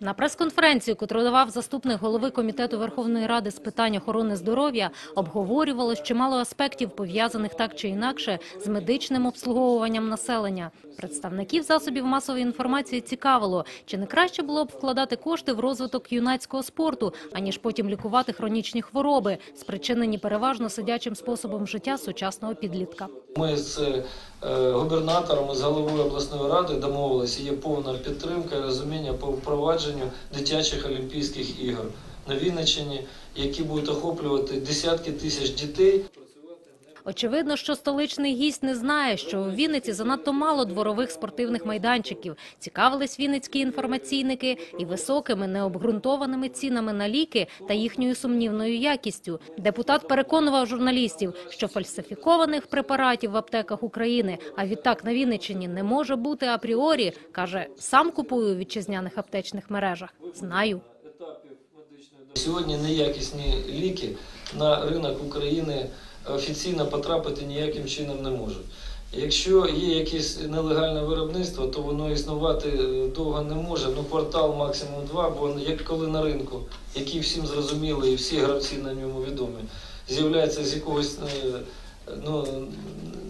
На прес-конференцію, котру давав заступник голови комітету Верховної Ради з питань охорони здоров'я, обговорювалось чимало аспектів, пов'язаних так чи інакше з медичним обслуговуванням населення. Представників засобів масової інформації цікавило, чи не краще було б вкладати кошти в розвиток юнацького спорту, аніж потім лікувати хронічні хвороби, спричинені переважно сидячим способом життя сучасного підлітка. Ми з е, губернатором, з головою обласної ради домовилися, є повна підтримка і розуміння по впровадженню дитячих Олімпійських ігор на Вінниччині, які будуть охоплювати десятки тисяч дітей. Очевидно, що столичний гість не знає, що у Вінниці занадто мало дворових спортивних майданчиків. Цікавились вінницькі інформаційники і високими необґрунтованими цінами на ліки та їхньою сумнівною якістю. Депутат переконував журналістів, що фальсифікованих препаратів в аптеках України, а відтак на Вінниччині не може бути апріорі. каже, сам купую у вітчизняних аптечних мережах. Знаю. Сьогодні неякісні ліки на ринок України офіційно потрапити ніяким чином не можуть. Якщо є якесь нелегальне виробництво, то воно існувати е, довго не може. Ну, квартал максимум два, бо як коли на ринку, який всім зрозумілий і всі гравці на ньому відомі, з'являється з якогось е, ну,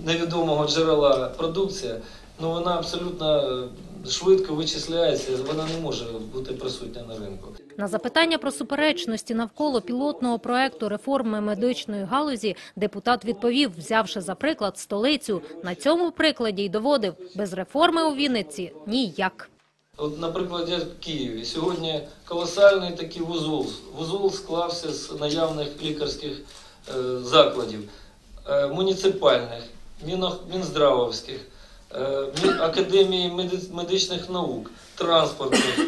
невідомого джерела продукція, ну вона абсолютно е, швидко вичисляється, вона не може бути присутня на ринку. На запитання про суперечності навколо пілотного проекту реформи медичної галузі депутат відповів, взявши за приклад столицю. На цьому прикладі й доводив, без реформи у Вінниці ніяк. От, наприклад, я в Києві. Сьогодні колосальний такий вузол. Вузол склався з наявних лікарських е, закладів, е, муніципальних, мінох- мінздравовських, е, мі- академії медичних наук, транспортних,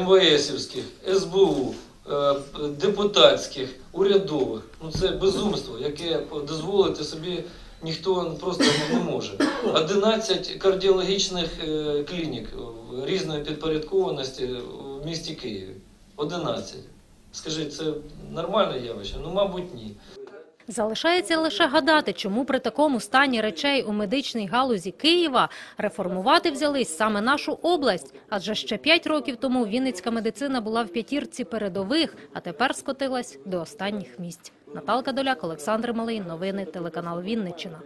МВСівських, СБУ, е, депутатських, урядових. Ну це безумство, яке дозволити собі ніхто просто не може. 11 кардіологічних е, клінік різної підпорядкованості в місті Києві. 11. Скажіть, це нормальне явище? Ну, мабуть, ні. Залишається лише гадати, чому при такому стані речей у медичній галузі Києва реформувати взялись саме нашу область. Адже ще п'ять років тому вінницька медицина була в п'ятірці передових, а тепер скотилась до останніх місць. Наталка Доляк, Олександр Малий. Новини телеканал Вінниччина.